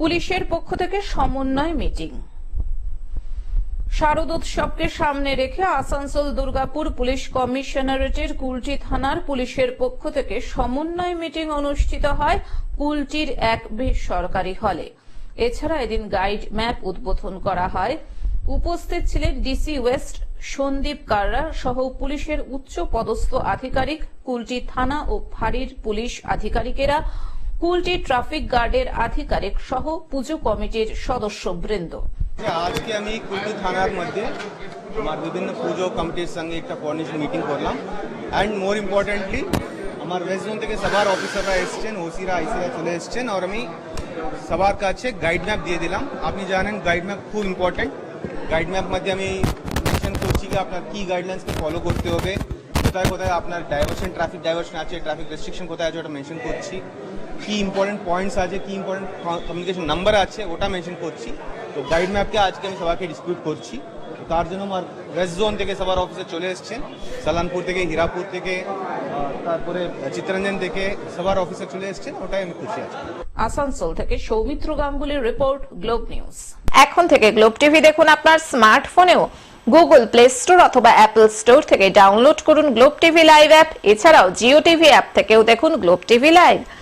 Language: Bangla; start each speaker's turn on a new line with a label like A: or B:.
A: পুলিশের পক্ষ থেকে সমন্বয় মিটিং। শারদোৎসবকে সামনে রেখে আসানসোল দুর্গাপুর পুলিশ কমিশনারেটের কুলটি থানার পুলিশের পক্ষ থেকে সমন্বয় মিটিং অনুষ্ঠিত হয় কুলটির এক বেসরকারি হলে। এছাড়া এদিন গাইড ম্যাপ উদ্বোধন করা হয়। উপস্থিত ছিলেন ডিসি ওয়েস্ট সন্দীপ কাররা সহ পুলিশের উচ্চ পদস্থ আধিকারিক, কুলটি থানা ও ফাঁড়ির পুলিশ আধিকারিকেরা কুলটি ট্রাফিক গার্ডের আধিকারিক সহ পুজো কমিটির সদস্যবৃন্দ।
B: আজকে আমি কুলটি থানার মধ্যে আমার বিভিন্ন পুজো কমিটির সঙ্গে একটা কোঅর্ডিনেশন মিটিং করলাম। অ্যান্ড মোর ইম্পর্টেন্টলি আমার ওয়েস্ট থেকে সবার অফিসাররা এসছেন ওসিরা আইসিরা চলে এসছেন আর আমি সবার কাছে গাইড ম্যাপ দিয়ে দিলাম। আপনি জানেন গাইড ম্যাপ খুব ইম্পর্টেন্ট গাইড ম্যাপ মধ্যে আমি মেনশন করছি যে আপনার কী গাইডলাইন্সকে ফলো করতে হবে, কোথায় কোথায় আপনার ডাইভার্সন ট্রাফিক ডাইভার্সন আছে ট্রাফিক রেস্ট্রিকশন কোথায় আছে ওটা মেনশন করছি। কি ইম্পর্টেন্ট পয়েন্টস আছে কি ইম্পর্টেন্ট কমিউনিকেশন নাম্বার আছে ওটা মেনশন করছি। তো গাইড ম্যাপকে আজকে আমি সবাইকে ডিসপিউট করছি। তার জন্য আমার ওয়েস্ট জোন থেকে সবার অফিসে চলে এসছেন। সালানপুর থেকে হীরাপুর থেকে তারপরে চিত্তরঞ্জন থেকে সবার অফিসে চলে এসছেন ওটাই আমি খুশি আছি।
A: আসানসোল থেকে সৌমিত্র গাঙ্গুলির রিপোর্ট গ্লোব নিউজ এখন থেকে গ্লোব টিভি দেখুন আপনার স্মার্টফোনেও গুগল প্লে স্টোর অথবা অ্যাপল স্টোর থেকে ডাউনলোড করুন গ্লোব টিভি লাইভ অ্যাপ এছাড়াও জিও টিভি অ্যাপ থেকেও দেখুন গ্লোব টিভি লাইভ